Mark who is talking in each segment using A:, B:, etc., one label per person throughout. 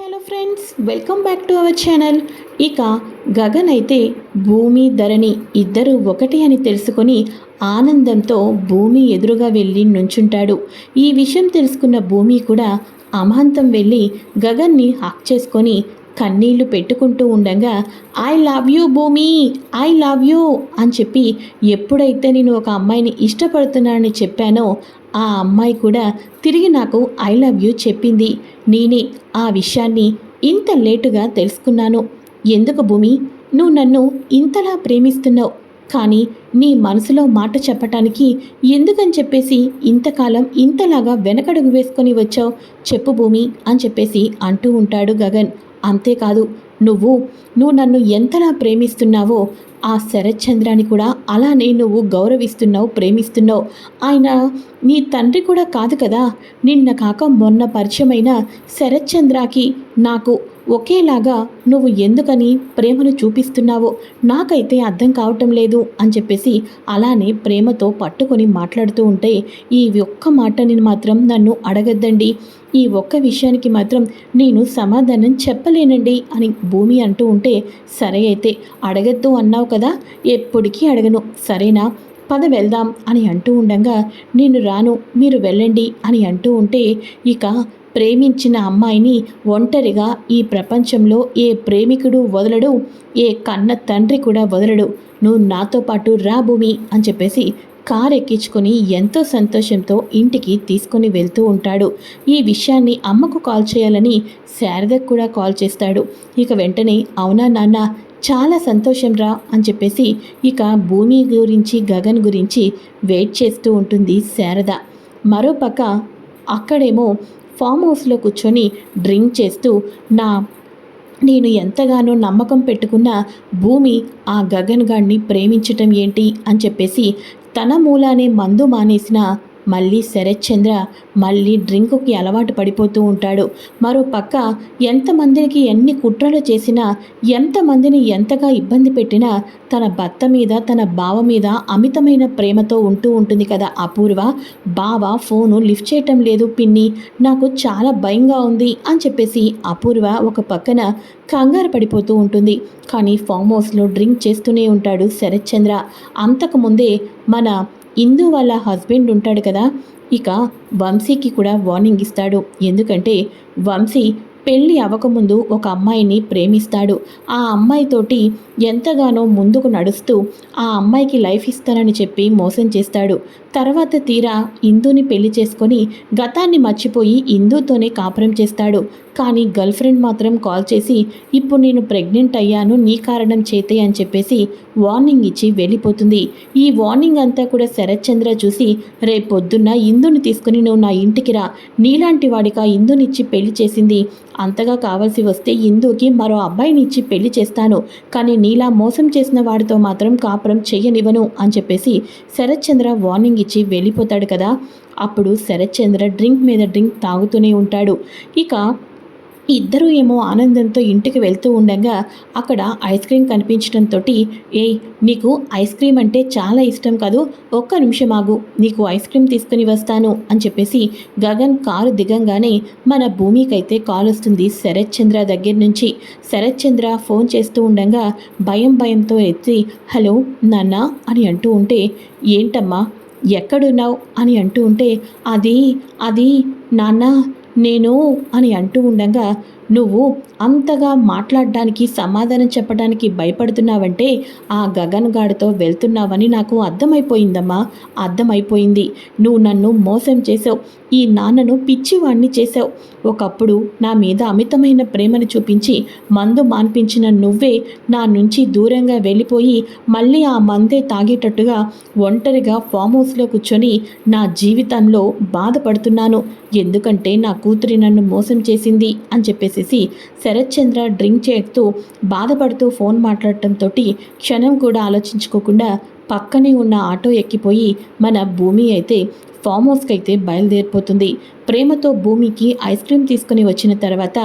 A: Hello friends welcome back to our channel. ఇక గగన్ అయితే భూమి ధరణి ఇద్దరు ఒకటి అని తెలుసుకొని ఆనందంతో భూమి ఎదురుగా వెళ్ళి నుంచుంటాడు. ఈ విషయం తెలుసుకున్న భూమి కూడా అమాంతం వెళ్ళి గగన్ని హాక్ చేసుకొని కన్నీళ్ళు పెట్టుకుంటూ ఉండగా I love you Bhoomi I love you అని చెప్పి ఎప్పుడైతే నేను ఒక అమ్మాయిని ఇష్టపడుతున్నానని చెప్పానో ఆ అమ్మాయి కూడా తిరిగి నాకు ఐ లవ్ యూ చెప్పింది. నేనే ఆ విషయాన్ని ఇంత లేటుగా తెలుసుకున్నాను. ఎందుకు భూమి? నువ్వు నన్ను ఇంతలా ప్రేమిస్తున్నావు. కానీ నీ మనసులో మాట చెప్పటానికి ఎందుకని చెప్పేసి ఇంతకాలం ఇంతలాగా వెనకడుగు వేసుకొని వచ్చావు? చెప్పు భూమి అని చెప్పేసి అంటూ ఉంటాడు గగన్. అంతేకాదు నువ్వు నువ్వు నన్ను ఎంతలా ప్రేమిస్తున్నావో ఆ శరత్చంద్రాన్ని కూడా అలానే నువ్వు గౌరవిస్తున్నావు ప్రేమిస్తున్నావు. ఆయన నీ తండ్రి కూడా కాదు కదా. నిన్న కాక మొన్న పరిచయమైన శరత్చంద్రకి నాకు ఒకేలాగా నువ్వు ఎందుకని ప్రేమను చూపిస్తున్నావో నాకైతే అర్థం కావటం లేదు అని చెప్పేసి అలానే ప్రేమతో పట్టుకొని మాట్లాడుతూ ఉంటే ఈ ఒక్క మాటని మాత్రం నన్ను అడగద్దండి. ఈ ఒక్క విషయానికి మాత్రం నేను సమాధానం చెప్పలేనండి అని భూమి అంటూ ఉంటే సరే అయితే అడగద్దు అన్నావు కదా ఎప్పటికీ అడగను. సరేనా? పద వెళ్దాం అని అంటూ ఉండగా నేను రాను మీరు వెళ్ళండి అని అంటూ ఉంటే ఇక ప్రేమించిన అమ్మాయిని ఒంటరిగా ఈ ప్రపంచంలో ఏ ప్రేమికుడు వదలడు ఏ కన్న తండ్రి కూడా వదలడు. నువ్వు నాతో పాటు రా భూమి అని చెప్పేసి కార్ ఎక్కించుకొని ఎంతో సంతోషంతో ఇంటికి తీసుకొని వెళ్తూ ఉంటాడు. ఈ విషయాన్ని అమ్మకు కాల్ చేయాలని శారదకు కూడా కాల్ చేస్తాడు. ఇక వెంటనే అవునా నాన్న చాలా సంతోషం రా అని చెప్పేసి ఇక భూమి గురించి గగన్ గురించి వెయిట్ చేస్తూ ఉంటుంది శారద. మరోపక్క అక్కడేమో ఫామ్ హౌస్లో కూర్చొని డ్రింక్ చేస్తూ నా నేను ఎంతగానో నమ్మకం పెట్టుకున్న భూమి ఆ గగన్ గాడిని ప్రేమించటం ఏంటి అని చెప్పేసి తన మూలానే మందు మానేసిన మళ్ళీ శరత్చంద్ర మళ్ళీ డ్రింకుకి అలవాటు పడిపోతూ ఉంటాడు. మరో పక్క ఎంతమందికి ఎన్ని కుట్రలు చేసినా ఎంతమందిని ఎంతగా ఇబ్బంది పెట్టినా తన భర్త మీద తన బావ మీద అమితమైన ప్రేమతో ఉంటూ ఉంటుంది కదా అపూర్వ. బావ ఫోను లిఫ్ట్ చేయటం లేదు పిన్ని నాకు చాలా భయంగా ఉంది అని చెప్పేసి అపూర్వ ఒక పక్కన కంగారు పడిపోతూ ఉంటుంది. కానీ ఫామ్ హౌస్లో డ్రింక్ చేస్తూనే ఉంటాడు శరత్చంద్ర. అంతకుముందే మన ఇందు వాళ్ళ హస్బెండ్ ఉంటాడు కదా ఇక వంశీకి కూడా వార్నింగ్ ఇస్తాడు. ఎందుకంటే వంశీ పెళ్ళి అవ్వకముందు ఒక అమ్మాయిని ప్రేమిస్తాడు. ఆ అమ్మాయితోటి ఎంతగానో ముందుకు నడుస్తూ ఆ అమ్మాయికి లైఫ్ ఇస్తానని చెప్పి మోసం చేస్తాడు. తర్వాత తీరా ఇందుని పెళ్ళి చేసుకొని గతాన్ని మర్చిపోయి ఇందుతోనే కాపురం చేస్తాడు. కానీ గర్ల్ ఫ్రెండ్ మాత్రం కాల్ చేసి ఇప్పుడు నేను ప్రెగ్నెంట్ అయ్యాను నీ కారణం చేతే అని చెప్పేసి వార్నింగ్ ఇచ్చి వెళ్ళిపోతుంది. ఈ వార్నింగ్ అంతా కూడా శరత్చంద్ర చూసి రేపొద్దున్న ఇందుని తీసుకుని నువ్వు నా ఇంటికి రా. నీలాంటి వాడిగా ఇందునిచ్చి పెళ్ళి చేసింది. అంతగా కావాల్సి వస్తే ఇందుకి మరో అబ్బాయిని ఇచ్చి పెళ్ళి చేస్తాను. కానీ నీలా మోసం చేసిన వాడితో మాత్రం కాపురం చెయ్యనివ్వను అని చెప్పేసి శరత్చంద్ర వార్నింగ్ ఇచ్చి వెళ్ళిపోతాడు కదా. అప్పుడు శరత్చంద్ర డ్రింక్ మీద డ్రింక్ తాగుతూనే ఉంటాడు. ఇక ఇద్దరూ ఏమో ఆనందంతో ఇంటికి వెళ్తూ ఉండగా అక్కడ ఐస్ క్రీమ్ కనిపించడంతో ఏయ్ నీకు ఐస్ క్రీమ్ అంటే చాలా ఇష్టం కాదు ఒక్క నిమిషం ఆగు నీకు ఐస్ క్రీమ్ తీసుకుని వస్తాను అని చెప్పేసి గగన్ కారు దిగంగానే మన భూమికైతే కాల్ వస్తుంది శరత్ చంద్ర దగ్గర నుంచి. శరత్ చంద్ర ఫోన్ చేస్తూ ఉండగా భయం భయంతో ఎత్తి హలో నాన్న అని అంటూ ఉంటే ఏంటమ్మా ఎక్కడున్నావు? అని అంటూ ఉంటే అది అది నాన్న నేను అని అంటూ ఉండగా నువ్వు అంతగా మాట్లాడడానికి సమాధానం చెప్పడానికి భయపడుతున్నావంటే ఆ గగన్ గాడితో వెళ్తున్నావని నాకు అర్థమైపోయిందమ్మా. అర్థమైపోయింది. నువ్వు నన్ను మోసం చేసావు ఈ నాన్నను పిచ్చివాణ్ణి చేసావు ఒకప్పుడు నా మీద అమితమైన ప్రేమను చూపించి మందు మాన్పించిన నువ్వే నా నుంచి దూరంగా వెళ్ళిపోయి మళ్ళీ ఆ మందే తాగేటట్టుగా ఒంటరిగా ఫామ్ హౌస్లో కూర్చొని నా జీవితంలో బాధపడుతున్నాను. ఎందుకంటే నా కూతురి నన్ను మోసం చేసింది అని చెప్పేసి చెప్పేసేసి శరత్చంద్ర డ్రింక్ చేస్తూ బాధపడుతూ ఫోన్ మాట్లాడటంతో క్షణం కూడా ఆలోచించుకోకుండా పక్కనే ఉన్న ఆటో ఎక్కిపోయి మన భూమి అయితే ఫామ్ హౌస్కి అయితే బయలుదేరిపోతుంది. ప్రేమతో భూమికి ఐస్ క్రీమ్ తీసుకుని వచ్చిన తర్వాత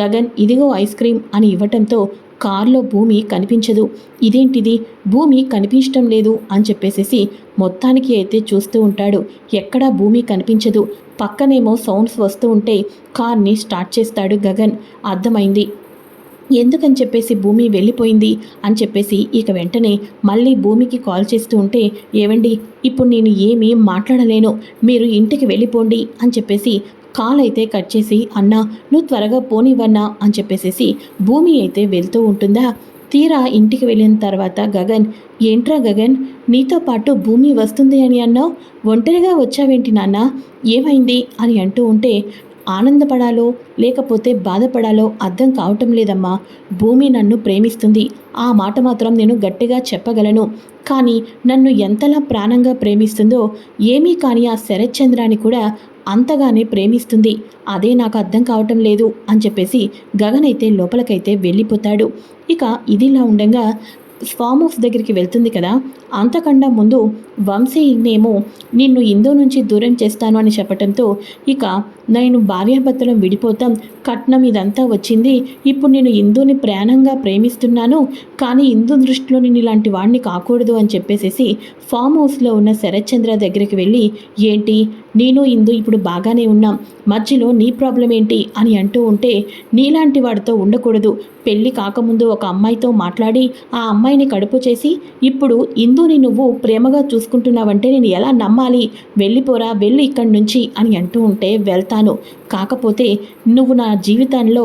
A: గగన్ ఇదిగో ఐస్ క్రీమ్ అని ఇవ్వటంతో కారులో భూమి కనిపించదు. ఇదేంటిది? భూమి కనిపించడం లేదు అని చెప్పేసేసి మొత్తానికి అయితే చూస్తూ ఉంటాడు. ఎక్కడా భూమి కనిపించదు. పక్కనేమో సౌండ్స్ వస్తూ ఉంటే కార్ని స్టార్ట్ చేస్తాడు గగన్. అర్థమైంది. ఎందుకని చెప్పేసి భూమి వెళ్ళిపోయింది అని చెప్పేసి ఇక వెంటనే మళ్ళీ భూమికి కాల్ చేస్తూ ఉంటే ఏవండి? ఇప్పుడు నేను ఏమీ మాట్లాడలేను. మీరు ఇంటికి వెళ్ళిపోండి అని చెప్పేసి కాల్ అయితే కట్ చేసి అన్నా నువ్వు త్వరగా పోనివ్వన్నా అని చెప్పేసేసి భూమి అయితే వెళ్తూ ఉంటుందా? తీరా ఇంటికి వెళ్ళిన తర్వాత గగన్ ఏంట్రా గగన్ నీతో పాటు భూమి వస్తుంది అని అన్నావు? ఒంటరిగా వచ్చావేంటి నాన్న? ఏమైంది? అని అంటూ ఉంటే ఆనందపడాలో లేకపోతే బాధపడాలో అర్థం కావటం లేదమ్మా. భూమి నన్ను ప్రేమిస్తుంది. ఆ మాట మాత్రం నేను గట్టిగా చెప్పగలను. కానీ నన్ను ఎంతలా ప్రాణంగా ప్రేమిస్తుందో ఏమీ కాని ఆ శరత్చంద్రాన్ని కూడా అంతగానే ప్రేమిస్తుంది. అదే నాకు అర్థం కావటం లేదు అని చెప్పేసి గగన్ అయితే లోపలికైతే వెళ్ళిపోతాడు. ఇక ఇదిలా ఉండగా ఫామ్ హౌస్ దగ్గరికి వెళ్తుంది కదా అంతకన్నా ముందు వంశీనేమో నిన్ను ఇందో నుంచి దూరం చేస్తాను అని చెప్పటంతో ఇక నేను భార్యాభర్తలం విడిపోతాం కట్నం ఇదంతా వచ్చింది ఇప్పుడు నేను ఇందుని ప్రాణంగా ప్రేమిస్తున్నాను కానీ ఇందు దృష్టిలో నేను ఇలాంటి వాడిని కాకూడదు అని చెప్పేసేసి ఫామ్ హౌస్లో ఉన్న శరత్చంద్ర దగ్గరికి వెళ్ళి ఏంటి? నేను ఇందు ఇప్పుడు బాగానే ఉన్నాం మధ్యలో నీ ప్రాబ్లం ఏంటి? అని అంటూ ఉంటే నీలాంటి వాడితో ఉండకూడదు పెళ్ళి కాకముందు ఒక అమ్మాయితో మాట్లాడి ఆ అమ్మాయి అమ్మాయిని కడుపు చేసి ఇప్పుడు ఇందుని నువ్వు ప్రేమగా చూసుకుంటున్నావంటే నేను ఎలా నమ్మాలి? వెళ్ళిపోరా వెళ్ళి ఇక్కడి నుంచి అని అంటూ ఉంటే వెళ్తాను. కాకపోతే నువ్వు నా జీవితంలో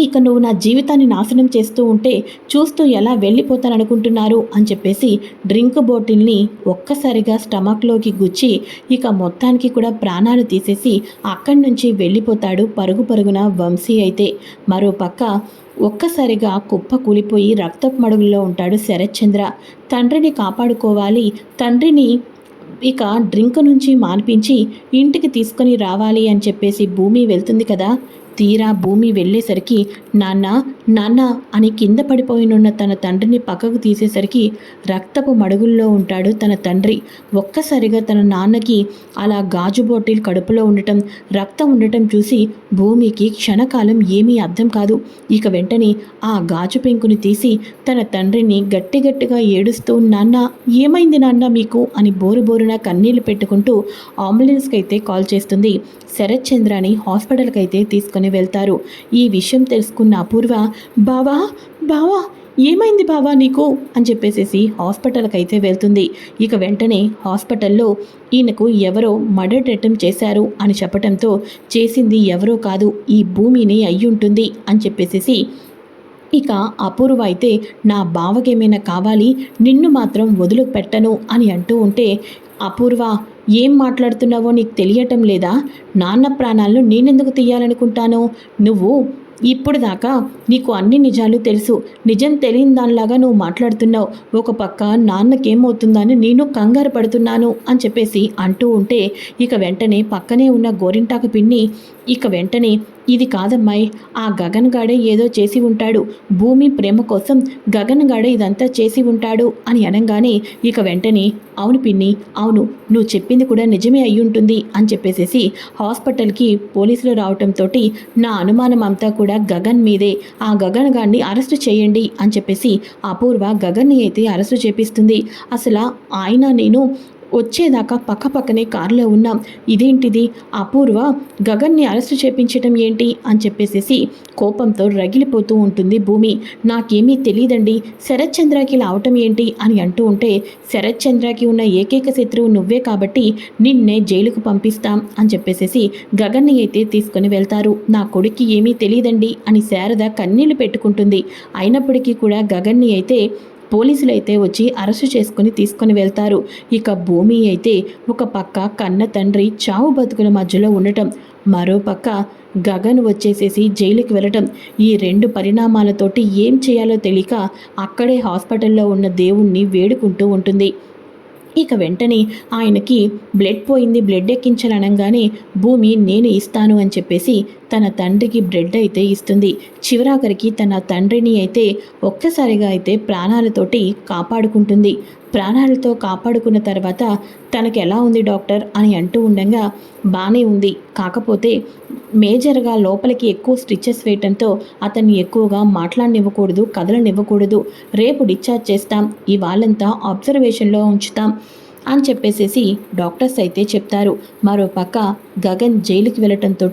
A: ఇక నువ్వు నా జీవితాన్ని నాశనం చేస్తూ ఉంటే చూస్తూ ఎలా వెళ్ళిపోతాననుకుంటున్నారు అని చెప్పేసి డ్రింక్ బాటిల్ని ఒక్కసారిగా స్టమక్లోకి గుచ్చి ఇక మొత్తానికి కూడా ప్రాణాలు తీసేసి అక్కడి నుంచి వెళ్ళిపోతాడు పరుగు పరుగున వంశీ అయితే. మరోపక్క ఒక్కసారిగా కుప్ప కూలిపోయి రక్తపు మడుగుల్లో ఉంటాడు శరత్చంద్ర. తండ్రిని కాపాడుకోవాలి. తండ్రిని ఇక డ్రింక్ నుంచి మాన్పించి ఇంటికి తీసుకొని రావాలి అని చెప్పేసి భూమి వెళ్తుంది కదా. తీరా భూమి వెళ్ళేసరికి నాన్న నాన్న అని కింద పడిపోయినున్న తన తండ్రిని పక్కకు తీసేసరికి రక్తపు మడుగుల్లో ఉంటాడు తన తండ్రి. ఒక్కసారిగా తన నాన్నకి అలా గాజు బాటిల్ కడుపులో ఉండటం రక్తం ఉండటం చూసి భూమికి క్షణకాలం ఏమీ అర్థం కాదు. ఇక వెంటనే ఆ గాజు పెంకుని తీసి తన తండ్రిని గట్టి గట్టిగా ఏడుస్తూ నాన్న ఏమైంది నాన్న మీకు? అని బోరు బోరున కన్నీళ్ళు పెట్టుకుంటూ అంబులెన్స్కి అయితే కాల్ చేస్తుంది. శరత్ చంద్రాని హాస్పిటల్కి అయితే తీసుకుని వెళ్తారు. ఈ విషయం తెలుసుకున్న అపూర్వ బావా బావా ఏమైంది బావా నీకు? అని చెప్పేసేసి హాస్పిటల్కి అయితే వెళ్తుంది. ఇక వెంటనే హాస్పిటల్లో ఈయనకు ఎవరో మర్డర్ అటెంప్ట్ చేశారు అని చెప్పడంతో చేసింది ఎవరో కాదు ఈ భూమిని అయ్యుంటుంది అని చెప్పేసేసి ఇక అపూర్వ అయితే నా బావకేమైనా కావాలి నిన్ను మాత్రం వదిలిపెట్టను అని అంటూ ఉంటే అపూర్వ ఏం మాట్లాడుతున్నావో నీకు తెలియటం లేదా? నాన్న ప్రాణాలను నేనెందుకు తీయాలనుకుంటాను? నువ్వు ఇప్పుడు దాకా నీకు అన్ని నిజాలు తెలుసు. నిజం తెలియని దానిలాగా నువ్వు మాట్లాడుతున్నావు. ఒక పక్క నాన్నకేమవుతుందని నేను కంగారు పడుతున్నాను అని చెప్పేసి అంటూ ఉంటే ఇక వెంటనే పక్కనే ఉన్న గోరింటాకు పిన్ని ఇక వెంటనే ఇది కాదమ్మాయి. ఆ గగన్ గాడే ఏదో చేసి ఉంటాడు. భూమి ప్రేమ కోసం గగన్ గాడే ఇదంతా చేసి ఉంటాడు అని అనగానే ఇక వెంటనే అవును పిన్ని అవును నువ్వు చెప్పింది కూడా నిజమే అయి ఉంటుంది అని చెప్పేసేసి హాస్పిటల్కి పోలీసులు రావటంతో నా అనుమానం అంతా కూడా గగన్ మీదే. ఆ గగన్ గాడిని అరెస్ట్ చేయండి అని చెప్పేసి అపూర్వ గగన్ని అయితే అరెస్ట్ చేపిస్తుంది. అసలు ఆయన నేను వచ్చేదాకా పక్క పక్కనే కారులో ఉన్నాం. ఇదేంటిది? అపూర్వ గగన్ని అరెస్టు చేపించటం ఏంటి? అని చెప్పేసేసి కోపంతో రగిలిపోతూ ఉంటుంది భూమి. నాకేమీ తెలియదండి శరత్ చంద్రకి ఏంటి? అని అంటూ ఉంటే శరత్ చంద్రకి ఉన్న ఏకైక శత్రువు నువ్వే కాబట్టి నిన్నే జైలుకు పంపిస్తాం అని చెప్పేసేసి గగన్ని అయితే తీసుకుని వెళ్తారు. నా కొడుక్కి ఏమీ తెలియదండి అని శారద కన్నీళ్ళు పెట్టుకుంటుంది. అయినప్పటికీ కూడా గగన్ని అయితే పోలీసులు అయితే వచ్చి అరెస్టు చేసుకుని తీసుకొని వెళ్తారు. ఇక భూమి అయితే ఒక పక్క కన్న తండ్రి చావు బతుకుల మధ్యలో ఉండటం మరో పక్క గగన్ వచ్చేసేసి జైలుకి వెళ్ళటం. ఈ రెండు పరిణామాలతోటి ఏం చేయాలో తెలియక అక్కడే హాస్పిటల్లో ఉన్న దేవుణ్ణి వేడుకుంటూ ఉంటుంది. ఇక వెంటనే ఆయనకి బ్లడ్ పోయింది బ్లడ్ ఎక్కించాలనగానే భూమి నేను ఇస్తాను అని చెప్పేసి తన తండ్రికి బ్రెడ్ అయితే ఇస్తుంది. చివరాఖరికి తన తండ్రిని అయితే ఒక్కసారిగా అయితే ప్రాణాలతోటి కాపాడుకుంటుంది. ప్రాణాలతో కాపాడుకున్న తర్వాత తనకి ఎలా ఉంది డాక్టర్ అని అంటూ ఉండగా బాగానే ఉంది. కాకపోతే మేజర్గా లోపలికి ఎక్కువ స్టిచ్చెస్ వేయటంతో అతన్ని ఎక్కువగా మాట్లాడనివ్వకూడదు కదలనివ్వకూడదు. రేపు డిశ్చార్జ్ చేస్తాం. ఇవాళంతా అబ్జర్వేషన్లో ఉంచుతాం. అని చెప్పేసేసి డాక్టర్స్ అయితే చెప్తారు. మరోపక్క గగన్ జైలుకి వెళ్ళటంతో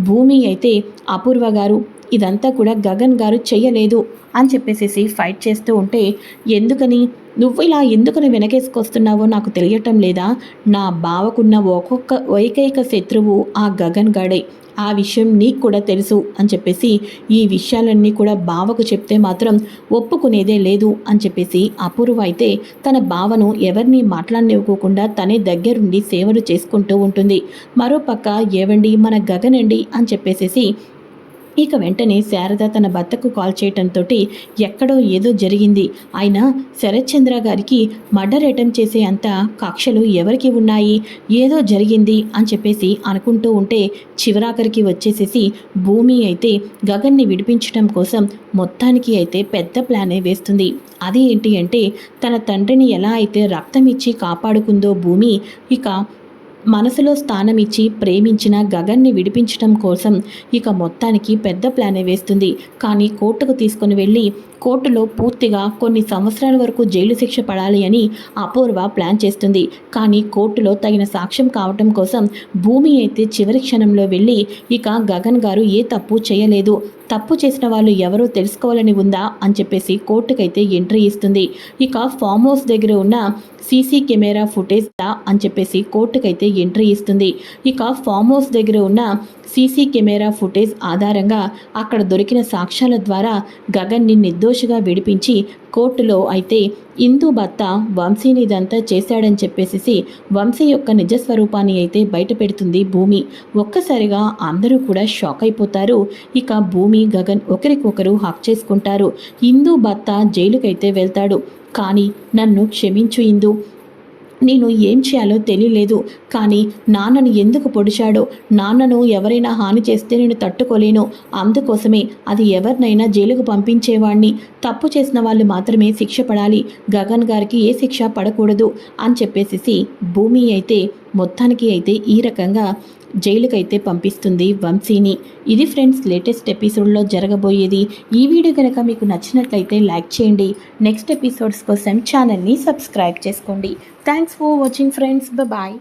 A: భూమి అయితే అపూర్వ గారు ఇదంతా కూడా గగన్ గారు చెయ్యలేదు అని చెప్పేసేసి ఫైట్ చేస్తూ ఉంటే ఎందుకని? నువ్వు ఇలా ఎందుకని వెనకేసుకొస్తున్నావో నాకు తెలియటం లేదా? నా బావకున్న ఒక్కొక్క ఏకైక శత్రువు ఆ గగన్ గాడే. ఆ విషయం నీకు కూడా తెలుసు అని చెప్పేసి ఈ విషయాలన్నీ కూడా బావకు చెప్తే మాత్రం ఒప్పుకునేదే లేదు అని చెప్పేసి అపూర్వ అయితే తన బావను ఎవరిని మాట్లాడనివ్వకుండా తనే దగ్గరుండి సేవలు చేసుకుంటూ ఉంటుంది. మరోపక్క ఏవండి? మన గగనండి? అని చెప్పేసేసి ఇక వెంటనే శారద తన భర్తకు కాల్ చేయటంతో ఎక్కడో ఏదో జరిగింది. అయినా శరత్చంద్ర గారికి మర్డర్ అటెంప్ట్ చేసే అంత కక్షలు ఎవరికి ఉన్నాయి? ఏదో జరిగింది అని చెప్పేసి అనుకుంటూ ఉంటే చివరాఖరికి వచ్చేసేసి భూమి అయితే గగన్ని విడిపించడం కోసం మొత్తానికి అయితే పెద్ద ప్లానే వేస్తుంది. అది ఏంటి అంటే తన తండ్రిని ఎలా అయితే రక్తం ఇచ్చి కాపాడుకుందో భూమి ఇక మనసులో స్థానం ఇచ్చి ప్రేమించిన గగన్ని విడిపించడం కోసం ఇక మొత్తానికి పెద్ద ప్లానే వేస్తుంది. కానీ కోర్టుకు తీసుకుని వెళ్ళి కోర్టులో పూర్తిగా కొన్ని సంవత్సరాల వరకు జైలు శిక్ష పడాలి అని అపూర్వ ప్లాన్ చేస్తుంది. కానీ కోర్టులో తగిన సాక్ష్యం కావటం కోసం భూమి అయితే చివరి క్షణంలో వెళ్ళి ఇక గగన్ గారు ఏ తప్పు చేయలేదు. తప్పు చేసిన వాళ్ళు ఎవరో తెలుసుకోవాలని ఉందా అని చెప్పేసి కోర్టుకైతే ఎంట్రీ ఇస్తుంది. ఇక ఫామ్ హౌస్ దగ్గర ఉన్న సీసీ కెమెరా ఫుటేజ్ అని చెప్పేసి కోర్టుకైతే ఎంట్రీ ఇస్తుంది. ఇక ఫామ్ హౌస్ దగ్గర ఉన్న సీసీ కెమెరా ఫుటేజ్ ఆధారంగా అక్కడ దొరికిన సాక్ష్యాల ద్వారా గగన్ని నిర్దోషిగా విడిపించి కోర్టులో అయితే ఇందు భర్త వంశీని ఇదంతా చేశాడని చెప్పేసి వంశీ యొక్క నిజస్వరూపాన్ని అయితే బయటపెడుతుంది భూమి. ఒక్కసారిగా అందరూ కూడా షాక్ అయిపోతారు. ఇక భూమి గగన్ ఒకరికొకరు హక్ చేసుకుంటారు. ఇందు భర్త జైలుకైతే వెళ్తాడు. కానీ నన్ను క్షమించు ఇందు. నేను ఏం చేయాలో తెలియలేదు కానీ నాన్నను ఎందుకు పొడిచాడో నాన్నను ఎవరైనా హాని చేస్తే నేను తట్టుకోలేను. అందుకోసమే అది ఎవరినైనా జైలుకు పంపించేవాణ్ణి. తప్పు చేసిన వాళ్ళు మాత్రమే శిక్ష పడాలి. గగన్ గారికి ఏ శిక్ష పడకూడదు అని చెప్పేసి భూమి అయితే మొత్తానికి అయితే ఈ రకంగా జైలుకైతే పంపిస్తుంది వంశీని. ఇది ఫ్రెండ్స్ లేటెస్ట్ ఎపిసోడ్లో జరగబోయేది. ఈ వీడియో కనుక మీకు నచ్చినట్లయితే లైక్ చేయండి. నెక్స్ట్ ఎపిసోడ్స్ కోసం ఛానల్ని సబ్స్క్రైబ్ చేసుకోండి. Thanks for watching friends. Bye.